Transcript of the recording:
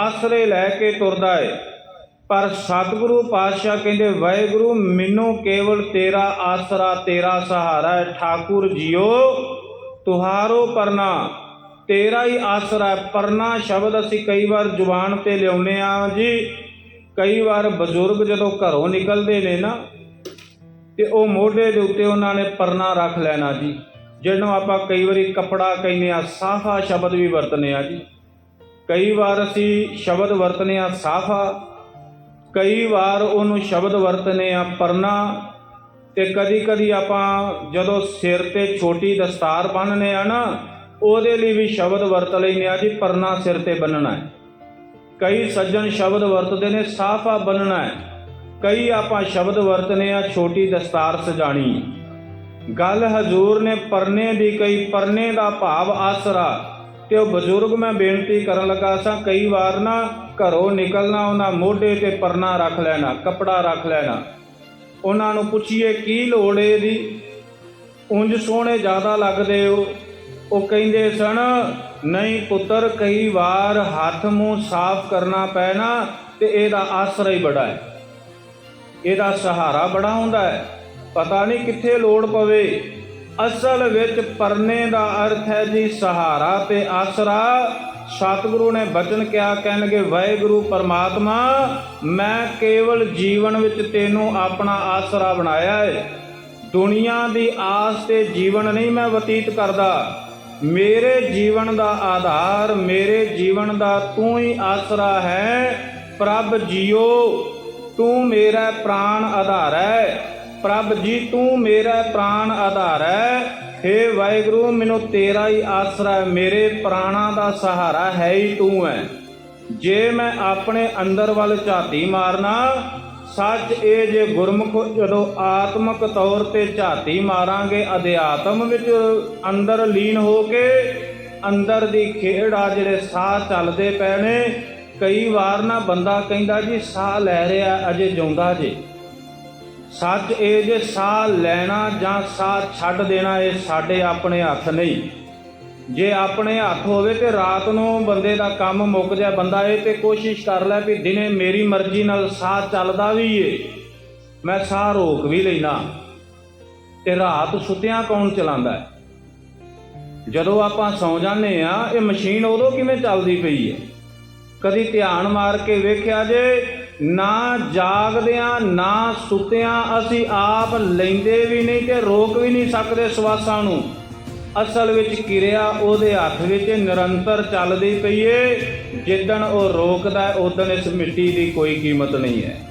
ਆਸਰੇ ਲੈ ਕੇ ਤੁਰਦਾ ਏ। ਪਰ ਸਤਿਗੁਰੂ ਪਾਤਸ਼ਾਹ ਕਹਿੰਦੇ, ਵਾਹਿਗੁਰੂ, ਮੈਨੂੰ ਕੇਵਲ ਤੇਰਾ ਆਸਰਾ, ਤੇਰਾ ਸਹਾਰਾ ਹੈ। ਠਾਕੁਰ ਜੀਓ, ਤੁਹਾਰੋ ਪਰਨਾ। ਤੇਰਾ ਹੀ ਆਸਰਾ ਪਰਨਾ ਸ਼ਬਦ ਅਸੀਂ ਕਈ ਵਾਰ ਜ਼ੁਬਾਨ ਤੇ ਲਿਆਉਨੇ ਆ ਜੀ। ਕਈ ਵਾਰ ਬਜ਼ੁਰਗ ਜਦੋਂ ਘਰੋਂ ਨਿਕਲਦੇ ਨੇ ਨਾ, ਤੇ ਉਹ ਮੋਢੇ ਦੇ ਉੱਤੇ ਉਹਨਾਂ ਨੇ ਪਰਨਾ ਰੱਖ ਲੈਣਾ ਜੀ। ਜਿਹਨੂੰ ਆਪਾਂ ਕਈ ਵਾਰੀ ਕਪੜਾ ਕਹਿੰਦੇ ਆ ਸਾਫਾ ਸ਼ਬਦ ਵੀ ਵਰਤਨੇ ਆ ਜੀ। ਕਈ ਵਾਰ ਅਸੀਂ ਸ਼ਬਦ ਵਰਤਨੇ ਆ ਸਾਫਾ, ਕਈ ਵਾਰ ਉਹਨੂੰ ਸ਼ਬਦ ਵਰਤਨੇ ਆ ਪਰਨਾ ਤੇ ਕਦੀ ਕਦੀ ਆਪਾਂ ਜਦੋਂ ਸਿਰ ਤੇ ਛੋਟੀ ਦਸਤਾਰ ਬੰਨ੍ਹਨੇ ਆ ਨਾ, ਉਹਦੇ ਲਈ ਵੀ ਸ਼ਬਦ ਵਰਤ ਲੈਨੇ ਆ ਜੀ, ਪਰਨਾ ਸਿਰ ਤੇ ਬੰਨਣਾ ਹੈ। ਕਈ ਸੱਜਣ ਸ਼ਬਦ ਵਰਤਦੇ ਨੇ, ਸਾਫਾ ਬੰਨਣਾ ਹੈ। ਕਈ ਆਪਾਂ ਸ਼ਬਦ ਵਰਤਨੇ ਆ, ਛੋਟੀ ਦਸਤਾਰ ਸਜਾਣੀ। ਗੱਲ ਹਜ਼ੂਰ ਨੇ ਪਰਨੇ ਦੀ ਕਈ ਪਰਨੇ ਦਾ ਭਾਵ ਆਸਰਾ। ਤੇ ਉਹ ਬਜ਼ੁਰਗ ਮੈਂ ਬੇਨਤੀ ਕਰਨ ਲੱਗਾ ਸਾਂ, ਕਈ ਵਾਰ ਨਾ ਘਰੋਂ ਨਿਕਲਣਾ, ਉਹਨਾਂ ਮੋਢੇ ਤੇ ਪਰਨਾ ਰੱਖ ਲੈਣਾ, ਕੱਪੜਾ ਰੱਖ ਲੈਣਾ। ਉਹਨਾਂ ਨੂੰ ਪੁੱਛੀਏ, ਕੀ ਲੋੜ ਏ ਦੀ ਉਂਝ ਸੋਹਣੇ ਜ਼ਿਆਦਾ ਲੱਗਦੇ ਹੋ? ਉਹ ਕਹਿੰਦੇ ਸਨ, ਨਹੀਂ ਪੁੱਤਰ, ਕਈ ਵਾਰ ਹੱਥ ਮੂੰਹ ਸਾਫ਼ ਕਰਨਾ ਪੈਣਾ ਤੇ ਇਹਦਾ ਆਸਰਾ ਹੀ ਬੜਾ ਹੈ। ਇਹਦਾ ਸਹਾਰਾ ਬੜਾ ਹੁੰਦਾ ਹੈ। ਪਤਾ ਨਹੀਂ ਕਿੱਥੇ ਲੋੜ ਪਵੇ। ਅਸਲ ਵਿੱਚ ਪਰਨੇ ਦਾ ਅਰਥ ਹੈ ਜੀ ਸਹਾਰਾ ਤੇ ਆਸਰਾ। ਸਤਿਗੁਰੂ ਨੇ ਬਚਨ ਕਿਹਾ, ਕਹਿਣਗੇ, ਵਾਹਿਗੁਰੂ ਪਰਮਾਤਮਾ, ਮੈਂ ਕੇਵਲ ਜੀਵਨ ਵਿੱਚ ਤੈਨੂੰ ਆਪਣਾ ਆਸਰਾ ਬਣਾਇਆ ਹੈ ਦੁਨੀਆ ਦੀ ਆਸ ਤੇ ਜੀਵਨ ਨਹੀਂ ਮੈਂ ਬਤੀਤ ਕਰਦਾ। ਮੇਰੇ ਜੀਵਨ ਦਾ ਆਧਾਰ, ਮੇਰੇ ਜੀਵਨ ਦਾ ਤੂੰ ਹੀ ਆਸਰਾ ਹੈ। ਪ੍ਰਭ ਜੀਓ, ਤੂੰ ਮੇਰਾ ਪ੍ਰਾਣ ਆਧਾਰ ਹੈ। ਪ੍ਰਭ ਜੀ, ਤੂੰ ਮੇਰਾ ਪ੍ਰਾਣ ਆਧਾਰ। ਹੈ ਹੇ ਵਾਹਿਗੁਰੂ, ਮੈਨੂੰ ਤੇਰਾ ਹੀ ਆਸਰਾ ਮੇਰੇ ਪ੍ਰਾਣਾ ਦਾ ਸਹਾਰਾ ਹੈ ਹੀ ਤੂੰ ਹੈ। ਜੇ ਮੈਂ ਆਪਣੇ ਅੰਦਰ ਵੱਲ ਝਾਤੀ ਮਾਰਨਾ, ਸੱਚ ਇਹ ਜੇ ਗੁਰਮੁਖ ਜਦੋਂ ਆਤਮਿਕ ਤੌਰ ਤੇ ਝਾਤੀ ਮਾਰਾਂਗੇ ਅਧਿਆਤਮ ਵਿੱਚ ਅੰਦਰ ਲੀਨ ਹੋ ਕੇ, ਅੰਦਰ ਦੀ ਖੇਡ ਆ ਜਿਹੜੇ ਸਾਹ ਚੱਲਦੇ ਪਏ ਨੇ ਕਈ ਵਾਰ ਨਾ ਬੰਦਾ ਕਹਿੰਦਾ ਜੀ, ਸਾਹ ਲੈ ਰਿਹਾ, ਅਜੇ ਜਿਉਂਦਾ ਜੇ। ਸੱਚ ਇਹ ਜੇ ਸਾਹ ਲੈਣਾ ਜਾਂ ਸਾਹ ਛੱਡ ਦੇਣਾ, ਇਹ ਸਾਡੇ ਆਪਣੇ ਹੱਥ ਨਹੀਂ। ਜੇ ਆਪਣੇ ਹੱਥ ਹੋਵੇ ਤੇ ਰਾਤ ਨੂੰ ਬੰਦੇ ਦਾ ਕੰਮ ਮੁੱਕ ਜਾ ਬੰਦਾ ਇਹ ਤੇ ਕੋਸ਼ਿਸ਼ ਕਰ ਲੈ ਵੀ ਦਿਨੇ ਮੇਰੀ ਮਰਜ਼ੀ ਨਾਲ ਸਾਹ ਚੱਲਦਾ ਵੀ ਏ, ਮੈਂ ਸਾਹ ਰੋਕ ਵੀ ਲੈਣਾ ਤੇ ਰਾਤ ਸੁੱਤਿਆਂ ਕੌਣ ਚਲਾਉਂਦਾ ਹੈ ਜਦੋਂ ਆਪਾਂ ਸੌ ਜਾਂਦੇ ਆ ਇਹ ਮਸ਼ੀਨ ਉਦੋਂ ਕਿਵੇਂ ਚੱਲਦੀ ਪਈ ਹੈ ਕਦੀ ਧਿਆਨ ਮਾਰ ਕੇ ਵੇਖਿਆ ਜੇ ਨਾ ਜਾਗਦਿਆਂ, ਨਾ ਸੁੱਤਿਆਂ ਅਸੀਂ ਆਪ ਲੈਂਦੇ ਵੀ ਨਹੀਂ ਤੇ ਰੋਕ ਵੀ ਨਹੀਂ ਸਕਦੇ ਸਵਾਸਾਂ ਨੂੰ। ਅਸਲ ਵਿੱਚ ਕਿਰਿਆ ਉਹਦੇ ਹੱਥ ਵਿੱਚ ਨਿਰੰਤਰ ਚੱਲਦੀ ਪਈ ਏ। ਜਿੱਦਣ ਉਹ ਰੋਕਦਾ ਉਦੋਂ ਇਸ ਮਿੱਟੀ ਦੀ ਕੋਈ ਕੀਮਤ ਨਹੀਂ ਹੈ।